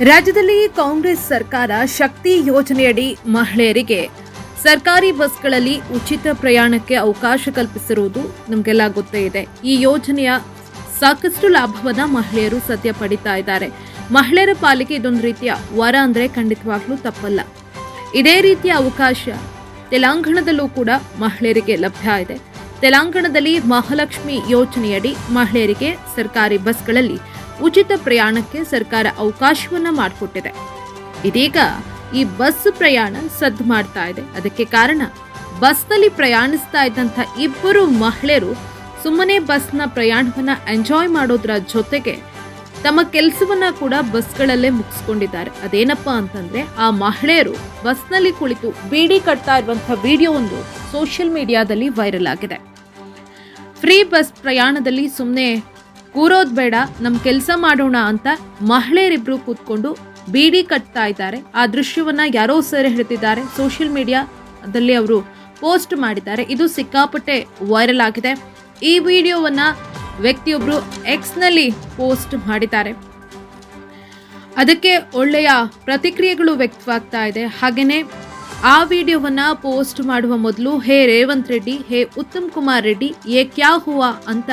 ರಾಜ್ಯದಲ್ಲಿ ಕಾಂಗ್ರೆಸ್ ಸರ್ಕಾರ ಶಕ್ತಿ ಯೋಜನೆಯಡಿ ಮಹಿಳೆಯರಿಗೆ ಸರ್ಕಾರಿ ಬಸ್ಗಳಲ್ಲಿ ಉಚಿತ ಪ್ರಯಾಣಕ್ಕೆ ಅವಕಾಶ ಕಲ್ಪಿಸಿರುವುದು ನಮಗೆಲ್ಲ ಗೊತ್ತೇ ಇದೆ. ಈ ಯೋಜನೆಯ ಸಾಕಷ್ಟು ಲಾಭವನ್ನ ಮಹಿಳೆಯರು ಸದ್ಯ ಪಡಿತಾ ಇದ್ದಾರೆ. ಮಹಿಳೆಯರ ಪಾಲಿಗೆ ಇದೊಂದು ರೀತಿಯ ವರ ಅಂದ್ರೆ ಖಂಡಿತವಾಗ್ಲೂ ತಪ್ಪಲ್ಲ. ಇದೇ ರೀತಿಯ ಅವಕಾಶ ತೆಲಂಗಾಣದಲ್ಲೂ ಕೂಡ ಮಹಿಳೆಯರಿಗೆ ಲಭ್ಯ ಇದೆ. ತೆಲಂಗಾಣದಲ್ಲಿ ಮಹಾಲಕ್ಷ್ಮಿ ಯೋಜನೆಯಡಿ ಮಹಿಳೆಯರಿಗೆ ಸರ್ಕಾರಿ ಬಸ್ಗಳಲ್ಲಿ ಉಚಿತ ಪ್ರಯಾಣಕ್ಕೆ ಸರ್ಕಾರ ಅವಕಾಶವನ್ನ ಮಾಡಿಕೊಟ್ಟಿದೆ. ಇದೀಗ ಈ ಬಸ್ ಪ್ರಯಾಣ ಸದ್ದು ಮಾಡ್ತಾ ಇದೆ. ಅದಕ್ಕೆ ಕಾರಣ ಬಸ್ನಲ್ಲಿ ಪ್ರಯಾಣಿಸ್ತಾ ಇದ್ದಂಥ ಇಬ್ಬರು ಮಹಿಳೆಯರು ಸುಮ್ಮನೆ ಬಸ್ನ ಪ್ರಯಾಣವನ್ನ ಎಂಜಾಯ್ ಮಾಡೋದ್ರ ಜೊತೆಗೆ ತಮ್ಮ ಕೆಲಸವನ್ನ ಕೂಡ ಬಸ್ಗಳಲ್ಲೇ ಮುಗಿಸ್ಕೊಂಡಿದ್ದಾರೆ. ಅದೇನಪ್ಪ ಅಂತಂದ್ರೆ ಆ ಮಹಿಳೆಯರು ಬಸ್ನಲ್ಲಿ ಕುಳಿತು ಬೀಡಿ ಕಟ್ತಾ ಇರುವಂತಹ ವಿಡಿಯೋ ಒಂದು ಸೋಷಿಯಲ್ ಮೀಡಿಯಾದಲ್ಲಿ ವೈರಲ್ ಆಗಿದೆ. ಫ್ರೀ ಬಸ್ ಪ್ರಯಾಣದಲ್ಲಿ ಸುಮ್ಮನೆ ಕೂರೋದ್ ಬೇಡ ನಮ್ಮ ಕೆಲಸ ಮಾಡೋಣ ಅಂತ ಮಹಿಳೆಯರಿಬ್ರು ಕೂತ್ಕೊಂಡು ಬೀಡಿ ಕಟ್ತಾ ಇದ್ದಾರೆ. ಆ ದೃಶ್ಯವನ್ನ ಯಾರೋ ಸೆರೆ ಹಿಡಿದಿದ್ದಾರೆ ಸೋಷಿಯಲ್ ಮೀಡಿಯಾದಲ್ಲಿ ಅವರು ಪೋಸ್ಟ್ ಮಾಡಿದ್ದಾರೆ. ಇದು ಸಿಕ್ಕಾಪಟ್ಟೆ ವೈರಲ್ ಆಗಿದೆ. ಈ ವಿಡಿಯೋವನ್ನ ವ್ಯಕ್ತಿಯೊಬ್ರು ಎಕ್ಸ್ನಲ್ಲಿ ಪೋಸ್ಟ್ ಮಾಡಿದ್ದಾರೆ. ಅದಕ್ಕೆ ಒಳ್ಳೆಯ ಪ್ರತಿಕ್ರಿಯೆಗಳು ವ್ಯಕ್ತವಾಗ್ತಾ ಇದೆ. ಹಾಗೆಯೇ ಆ ವಿಡಿಯೋವನ್ನ ಪೋಸ್ಟ್ ಮಾಡುವ ಮೊದಲು, ಹೇ ರೇವಂತ್ ರೆಡ್ಡಿ, ಹೇ ಉತ್ತಮ್ ಕುಮಾರ್ ರೆಡ್ಡಿ, ಏ ಕ್ಯಾ ಹುವಾ? ಅಂತ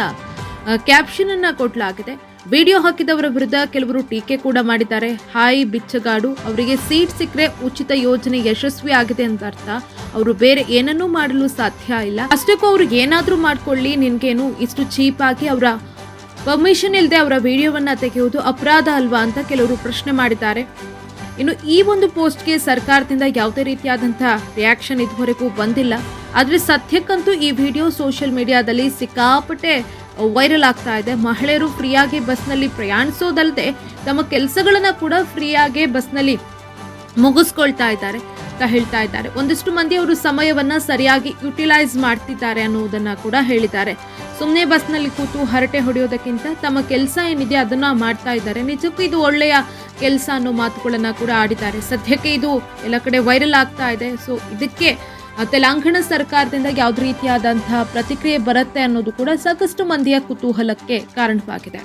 ಕ್ಯಾಪ್ಷನ್ ಅನ್ನ ಕೊಡಲಾಗಿದೆ. ವಿಡಿಯೋ ಹಾಕಿದವರ ವಿರುದ್ಧ ಕೆಲವರು ಟೀಕೆ ಕೂಡ ಮಾಡಿದ್ದಾರೆ. ಹಾಯ್ ಬಿಚ್ಚಗಾಡು, ಅವರಿಗೆ ಸೀಟ್ ಸಿಕ್ಕರೆ ಉಚಿತ ಯೋಜನೆ ಯಶಸ್ವಿ ಆಗಿದೆ ಅಂತ ಅರ್ಥ. ಅವರು ಬೇರೆ ಏನನ್ನೂ ಮಾಡಲು ಸಾಧ್ಯ ಇಲ್ಲ. ಅಷ್ಟಕ್ಕೂ ಅವ್ರಿಗೆ ಏನಾದರೂ ಮಾಡ್ಕೊಳ್ಳಿ, ನಿನ್ಗೇನು ಇಷ್ಟು ಚೀಪ್ ಆಗಿ ಅವರ ಪರ್ಮಿಷನ್ ಇಲ್ಲದೆ ಅವರ ವಿಡಿಯೋವನ್ನ ತೆಗೆಯುವುದು ಅಪರಾಧ ಅಲ್ವಾ ಅಂತ ಕೆಲವರು ಪ್ರಶ್ನೆ ಮಾಡಿದ್ದಾರೆ. ಇನ್ನು ಈ ಒಂದು ಪೋಸ್ಟ್ಗೆ ಸರ್ಕಾರದಿಂದ ಯಾವುದೇ ರೀತಿಯಾದಂತಹ ರಿಯಾಕ್ಷನ್ ಇದುವರೆಗೂ ಬಂದಿಲ್ಲ. ಆದರೆ ಸದ್ಯಕ್ಕಂತೂ ಈ ವಿಡಿಯೋ ಸೋಷಿಯಲ್ ಮೀಡಿಯಾದಲ್ಲಿ ಸಿಕ್ಕಾಪಟ್ಟೆ ವೈರಲ್ ಆಗ್ತಾ ಇದೆ. ಮಹಿಳೆಯರು ಫ್ರೀಯಾಗಿ ಬಸ್ನಲ್ಲಿ ಪ್ರಯಾಣಿಸೋದಲ್ಲದೆ ತಮ್ಮ ಕೆಲಸಗಳನ್ನ ಕೂಡ ಫ್ರೀಯಾಗಿ ಬಸ್ನಲ್ಲಿ ಮುಗಿಸ್ಕೊಳ್ತಾ ಇದ್ದಾರೆ ಅಂತ ಹೇಳ್ತಾ ಇದ್ದಾರೆ. ಒಂದಿಷ್ಟು ಮಂದಿ ಅವರು ಸಮಯವನ್ನ ಸರಿಯಾಗಿ ಯುಟಿಲೈಸ್ ಮಾಡ್ತಿದ್ದಾರೆ ಅನ್ನೋದನ್ನು ಕೂಡ ಹೇಳಿದ್ದಾರೆ. ಸುಮ್ಮನೆ ಬಸ್ನಲ್ಲಿ ಕೂತು ಹರಟೆ ಹೊಡೆಯೋದಕ್ಕಿಂತ ತಮ್ಮ ಕೆಲಸ ಏನಿದೆ ಅದನ್ನ ಮಾಡ್ತಾ ಇದ್ದಾರೆ. ನಿಜಕ್ಕೂ ಇದು ಒಳ್ಳೆಯ ಕೆಲಸ ಅನ್ನೋ ಮಾತುಗಳನ್ನ ಕೂಡ ಆಡಿದ್ದಾರೆ. ಸದ್ಯಕ್ಕೆ ಇದು ಎಲ್ಲ ಕಡೆ ವೈರಲ್ ಆಗ್ತಾ ಇದೆ. ಸೊ ಇದಕ್ಕೆ ತೆಲಂಗಾಣ ಸರ್ಕಾರದಿಂದ ಯಾವ ರೀತಿಯಾದಂತಹ ಪ್ರತಿಕ್ರಿಯೆ ಬರುತ್ತೆ ಅನ್ನೋದು ಕೂಡ ಸಾಕಷ್ಟು ಮಂದಿಯ ಕುತೂಹಲಕ್ಕೆ ಕಾರಣವಾಗಿದೆ.